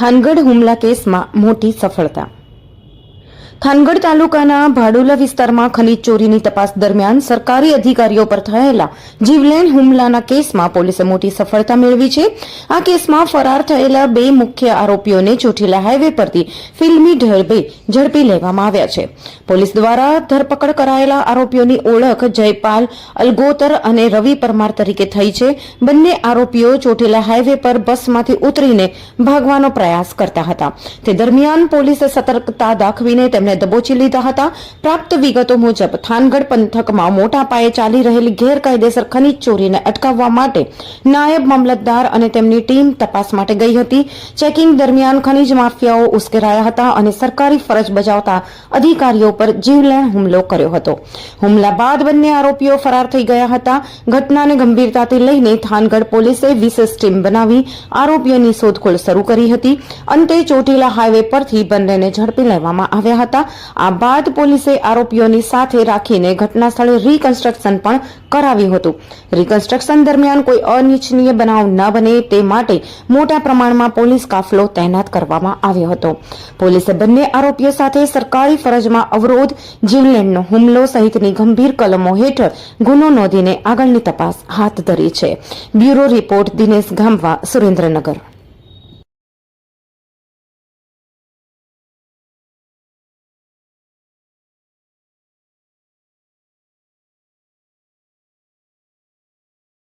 થાનગઢ હુમલા કેસમાં મોટી સફળતા થાનગઢ તાલુકાના ભાડુલા વિસ્તારમાં ખનીજ ચોરીની તપાસ દરમિયાન સરકારી અધિકારીઓ પર થયેલા જીવલેણ હુમલાના કેસમાં પોલીસે મોટી સફળતા મેળવી છે. આ કેસમાં ફરાર થયેલા બે મુખ્ય આરોપીઓને ચોટીલા હાઈવે પરથી ફિલ્મી ઢળભે ઝડપી લેવામાં આવ્યા છે. પોલીસ દ્વારા ધરપકડ કરાયેલા આરોપીઓની ઓળખ જયપાલ અલગોતર અને રવિ પરમાર તરીકે થઈ છે. બંને આરોપીઓ ચોટીલા હાઈવે પર બસમાંથી ઉતરીને ભાગવાનો પ્રયાસ કરતા હતા. તે દરમિયાન પોલીસે સતર્કતા દાખવીને તેમને દબોચી લીધા હતા. પ્રાપ્ત વિગતો મુજબ, થાનગઢ પંથકમાં મોટા પાયે ચાલી રહેલી ગેરકાયદેસર ખનીજ ચોરીને અટકાવવા માટે નાયબ મામલતદાર અને તેમની ટીમ તપાસ માટે ગઈ હતી. ચેકિંગ દરમિયાન ખનીજ માફિયાઓ ઉશ્કેરાયા હતા અને સરકારી ફરજ બજાવતા અધિકારીઓ પર જીવલેણ હુમલો કર્યો હતો. હુમલા બાદ બંને આરોપીઓ ફરાર થઈ ગયા હતા. ઘટનાને ગંભીરતાથી લઈને થાનગઢ પોલીસે વિશેષ ટીમ બનાવી આરોપીઓની શોધખોળ શરૂ કરી હતી. અંતે ચોટીલા હાઈવે પરથી બંનેને ઝડપી લેવામાં આવ્યા હતા આ બાદ પોલીસે આરોપીઓની સાથે રાખીને ઘટના રીકન્સ્ટ્રક્શન પણ કરાવ્યું હતું. રીકન્સ્ટ્રક્શન દરમિયાન કોઈ અનિચ્છનીય બનાવ ન બને તે માટે મોટા પ્રમાણમાં પોલીસ કાફલો તૈનાત કરવામાં આવ્યો હતો. પોલીસે બંને આરોપીઓ સાથે સરકારી ફરજમાં અવરોધ, જીવલેણનો હુમલો સહિતની ગંભીર કલમો હેઠળ ગુનો નોંધીને આગળની તપાસ હાથ ધરી છે. Bureau report Dinesh Gamva, Surendranagar.